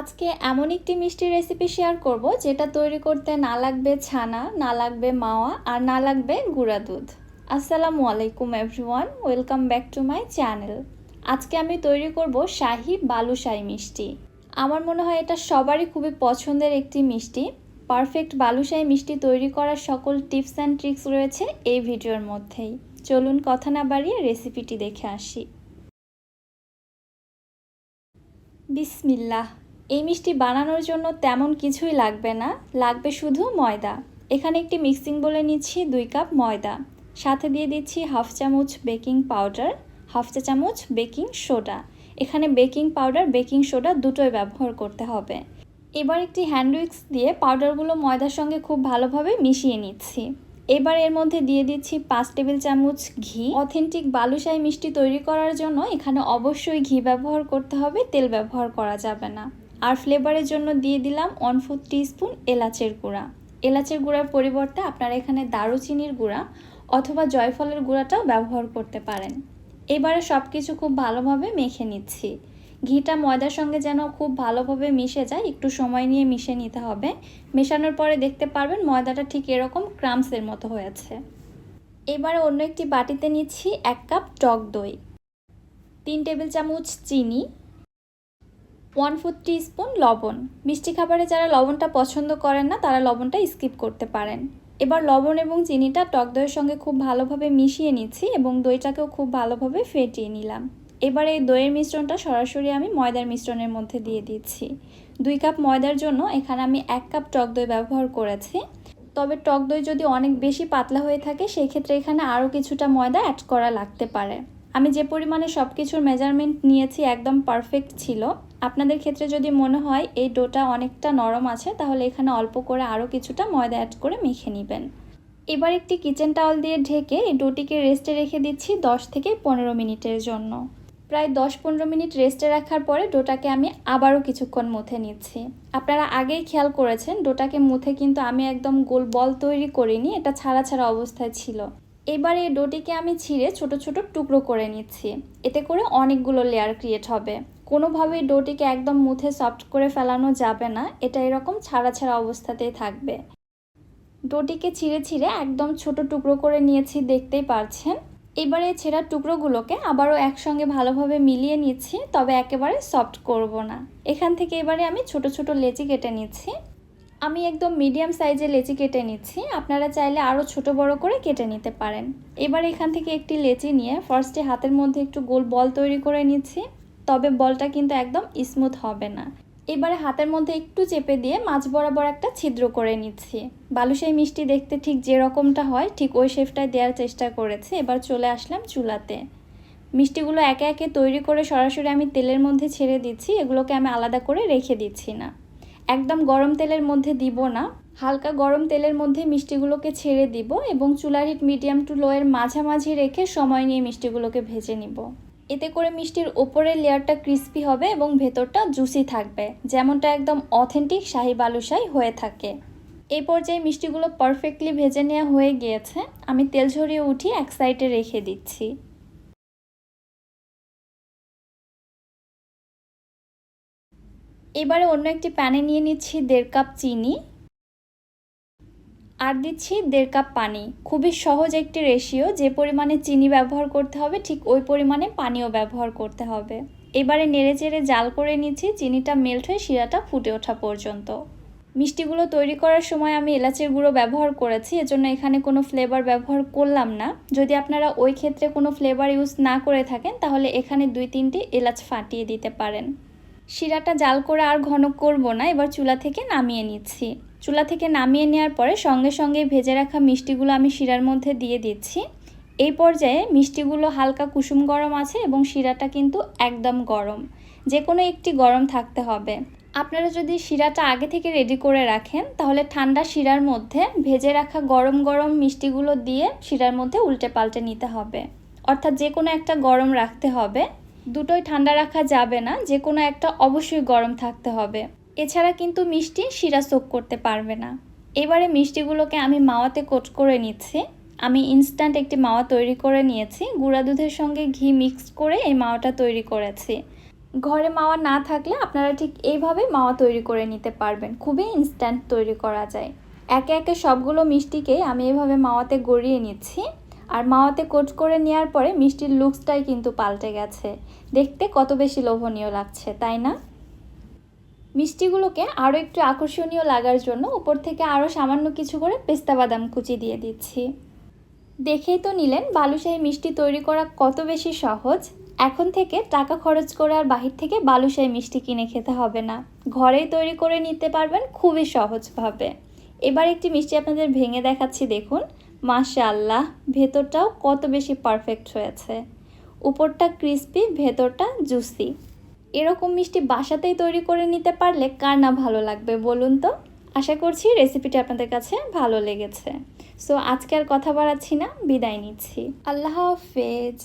আজকে এমন একটি মিষ্টি রেসিপি শেয়ার করব, যেটা তৈরি করতে না লাগবে ছানা, না লাগবে মাওয়া, আর না লাগবে গুঁড়া দুধ। আসসালামু আলাইকুম everyone welcome back to my channel আজকে আমি তৈরি করব শাহি বালুশাহি মিষ্টি। আমার মনে হয় এটা সবারই খুবই পছন্দের একটি মিষ্টি। পারফেক্ট বালুশাহি মিষ্টি তৈরি করার সকল টিপস অ্যান্ড ট্রিক্স রয়েছে এই ভিডিওর মধ্যেই। চলুন কথা না বাড়িয়ে রেসিপিটি দেখে আসি। বিসমিল্লাহ। এই মিষ্টি বানানোর জন্য তেমন কিছুই লাগবে না। লাগবে শুধু ময়দা। এখানে একটি মিক্সিং বলে নিচ্ছি দুই কাপ ময়দা। সাথে দিয়ে দিচ্ছি হাফ চামচ বেকিং পাউডার, হাফ চা চামচ বেকিং সোডা। এখানে বেকিং পাউডার, বেকিং সোডা দুটোই ব্যবহার করতে হবে। এবার একটি হ্যান্ড উইক্স দিয়ে পাউডারগুলো ময়দার সঙ্গে খুব ভালোভাবে মিশিয়ে নিচ্ছি। এবার এর মধ্যে দিয়ে দিচ্ছি পাঁচ টেবিল চামচ ঘি। অথেন্টিক বালুশাহী মিষ্টি তৈরি করার জন্য এখানে অবশ্যই ঘি ব্যবহার করতে হবে, তেল ব্যবহার করা যাবে না। আর ফ্লেভারের জন্য দিয়ে দিলাম ওয়ান ফোর স্পুন এলাচের গুঁড়া। এলাচের গুঁড়ার পরিবর্তে আপনারা এখানে দারুচিনির গুঁড়া অথবা জয়ফলের গুঁড়াটাও ব্যবহার করতে পারেন। এবারে সব কিছু খুব ভালোভাবে মেখে নিচ্ছি। ঘিটা ময়দার সঙ্গে যেন খুব ভালোভাবে মিশে যায়, একটু সময় নিয়ে মিশে নিতে হবে। মেশানোর পরে দেখতে পারবেন ময়দাটা ঠিক এরকম ক্রামসের মতো হয়েছে। এবারে অন্য একটি বাটিতে নিচ্ছি এক কাপ টক দই, তিন টেবিল চামচ চিনি ওয়ান ফোর স্পুন লবণ। মিষ্টি খাবারে যারা লবণটা পছন্দ করেন না, তারা লবণটা স্কিপ করতে পারেন। এবার লবণ এবং চিনিটা টক দইয়ের সঙ্গে খুব ভালোভাবে মিশিয়ে নিচ্ছি এবং দইটাকেও খুব ভালোভাবে ফেটিয়ে নিলাম। এবার এই দইয়ের মিশ্রণটা সরাসরি আমি ময়দার মিশ্রণের মধ্যে দিয়ে দিচ্ছি। দুই কাপ ময়দার জন্য এখানে আমি এক কাপ টক দই ব্যবহার করেছি। তবে টক দই যদি অনেক বেশি পাতলা হয়ে থাকে সেই ক্ষেত্রে এখানে আরও কিছুটা ময়দা অ্যাড করা লাগতে পারে। আমি যে পরিমাণে সব কিছুর মেজারমেন্ট নিয়েছি একদম পারফেক্ট ছিল। আপনাদের ক্ষেত্রে যদি মনে হয় এই ডোটা অনেকটা নরম আছে, তাহলে এখানে অল্প করে আরও কিছুটা ময়দা অ্যাড করে মেখে নেবেন। এবার একটি কিচেন টাওয়াল দিয়ে ঢেকে এই ডোটিকে রেস্টে রেখে দিচ্ছি দশ থেকে পনেরো মিনিটের জন্য। প্রায় দশ পনেরো মিনিট রেস্টে রাখার পরে ডোটাকে আমি আবারও কিছুক্ষণ মুথে নিচ্ছি। আপনারা আগেই খেয়াল করেছেন ডোটাকে মুথে কিন্তু আমি একদম গোল বল তৈরি করিনি, এটা ছাড়া ছাড়া অবস্থায় ছিল। এবার এই ডোটিকে আমি ছিঁড়ে ছোট ছোট টুকরো করে নিচ্ছি। এতে করে অনেকগুলো লেয়ার ক্রিয়েট হবে। কোনোভাবেই ডোটিকে একদম মুথে সফট করে ফেলানো যাবে না। এটা এরকম ছাড়া ছাড়া অবস্থাতেই থাকবে। ডোটিকে ছিঁড়ে ছিঁড়ে একদম ছোট টুকরো করে নিয়েছি, দেখতেই পারছেন। এবারে ছেঁড়া টুকরোগুলোকে আবারও একসঙ্গে ভালোভাবে মিলিয়ে নিচ্ছি, তবে একেবারে সফট করব না। এখান থেকে এবারে আমি ছোট ছোট লেচি কেটে নিচ্ছি। আমি একদম মিডিয়াম সাইজে লেচি কেটে নিচ্ছি। আপনারা চাইলে আরও ছোট বড় করে কেটে নিতে পারেন। এবার এখান থেকে একটি লেচি নিয়ে ফার্স্টে হাতের মধ্যে একটু গোল বল তৈরি করে নিচ্ছি। তবে বলটা কিন্তু একদম স্মুথ হবে না। এবারে হাতের মধ্যে একটু চেপে দিয়ে মাছ বরাবর একটা ছিদ্র করে নিচ্ছি। বালুশাই মিষ্টি দেখতে ঠিক যে রকমটা হয়, ঠিক ওই শেফটায় দেওয়ার চেষ্টা করেছি। এবার চলে আসলাম চুলাতে। মিষ্টিগুলো একে একে তৈরি করে সরাসরি আমি তেলের মধ্যে ছেড়ে দিচ্ছি। এগুলোকে আমি আলাদা করে রেখে দিচ্ছি না। একদম গরম তেলের মধ্যে দিব না। হালকা গরম তেলের মধ্যে মিষ্টিগুলোকে ছেড়ে দিব এবং চুলার হিট মিডিয়াম টু লোয়ের মাঝামাঝি রেখে সময় নিয়ে মিষ্টিগুলোকে ভেজে নিব। এতে করে মিষ্টির ওপরের লেয়ারটা ক্রিস্পি হবে এবং ভেতরটা জুসি থাকবে, যেমনটা একদম অথেন্টিক শাহি বালুশাহি হয়ে থাকে। এই পর্যায়ে মিষ্টিগুলো পারফেক্টলি ভেজে নেওয়া হয়ে গিয়েছে। আমি তেল ঝরিয়ে উঠিয়ে এক সাইডে রেখে দিচ্ছি। এবারে অন্য একটি প্যানে নিয়ে নিচ্ছি দেড় কাপ চিনি আর দিচ্ছি দেড় কাপ পানি। খুবই সহজ একটি রেশিও, যে পরিমাণে চিনি ব্যবহার করতে হবে, ঠিক ওই পরিমাণে পানিও ব্যবহার করতে হবে। এবারে নেড়ে চেড়ে জাল করে নিচ্ছি, চিনিটা মেল্ট হয়ে শিরাটা ফুটে ওঠা পর্যন্ত। মিষ্টিগুলো তৈরি করার সময় আমি এলাচের গুঁড়ো ব্যবহার করেছি, এজন্য এখানে কোনো ফ্লেভার ব্যবহার করলাম না। যদি আপনারা ওই ক্ষেত্রে কোনো ফ্লেভার ইউজ না করে থাকেন, তাহলে এখানে দুই তিনটি এলাচ ফাটিয়ে দিতে পারেন। শিরাটা জাল করে আর ঘন করব না, এবার চুলা থেকে নামিয়ে নিচ্ছি। চুলা থেকে নামিয়ে নেওয়ার পরে সঙ্গে সঙ্গে ভেজে রাখা মিষ্টিগুলো আমি শিরার মধ্যে দিয়ে দিচ্ছি। এই পর্যায়ে মিষ্টিগুলো হালকা কুসুম গরম আছে এবং শিরাটা কিন্তু একদম গরম। যে কোনো একটি গরম থাকতে হবে। আপনারা যদি শিরাটা আগে থেকে রেডি করে রাখেন, তাহলে ঠান্ডা শিরার মধ্যে ভেজে রাখা গরম গরম মিষ্টিগুলো দিয়ে শিরার মধ্যে উল্টে পাল্টে নিতে হবে। অর্থাৎ যে কোনো একটা গরম রাখতে হবে। দুটোই ঠান্ডা রাখা যাবে না যে কোনো একটা অবশ্যই গরম থাকতে হবে। এছাড়া কিন্তু মিষ্টি শিরা সোক করতে পারবে না। এবারে মিষ্টিগুলোকে আমি মাওয়াতে কোট করে নিচ্ছি। আমি ইনস্ট্যান্ট একটি মাওয়া তৈরি করে নিয়েছি। গুঁড়া দুধের সঙ্গে ঘি মিক্সড করে এই মাওয়াটা তৈরি করেছি। ঘরে মাওয়া না থাকলে আপনারা ঠিক এইভাবে মাওয়া তৈরি করে নিতে পারবেন। খুবই ইনস্ট্যান্ট তৈরি করা যায়। একে একে সবগুলো মিষ্টিকেই আমি এভাবে মাওয়াতে গড়িয়ে নিচ্ছি। আর মাওয়াতে কোট করে নেওয়ার পরে মিষ্টির লুকসটাই কিন্তু পাল্টে গেছে। দেখতে কত বেশি লোভনীয় লাগছে, তাই না? মিষ্টিগুলোকে আরও একটু আকর্ষণীয় লাগার জন্য উপর থেকে আরও সামান্য কিছু করে পেস্তা বাদাম কুচি দিয়ে দিচ্ছি। দেখেই তো নিলেন বালুশাহী মিষ্টি তৈরি করা কত বেশি সহজ। এখন থেকে টাকা খরচ করে আর বাহির থেকে বালুশাহী মিষ্টি কিনে খেতে হবে না। ঘরেই তৈরি করে নিতে পারবেন খুবই সহজভাবে। এবার একটি মিষ্টি আপনাদের ভেঙে দেখাচ্ছি, দেখুন। মাশাআল্লাহ, ভেতরটাও কত বেশি পারফেক্ট হয়েছে। উপরটা ক্রিস্পি ভেতরটা জুসি এরকম মিষ্টি বাসাতেই তৈরি করে নিতে পারলে কার না ভালো লাগবে বলুন তো? আশা করছি রেসিপিটি আপনাদের কাছে ভালো লেগেছে। সো আজকে আর কথা বাড়াচ্ছি না, বিদায় নিচ্ছি। আল্লাহ হাফেজ।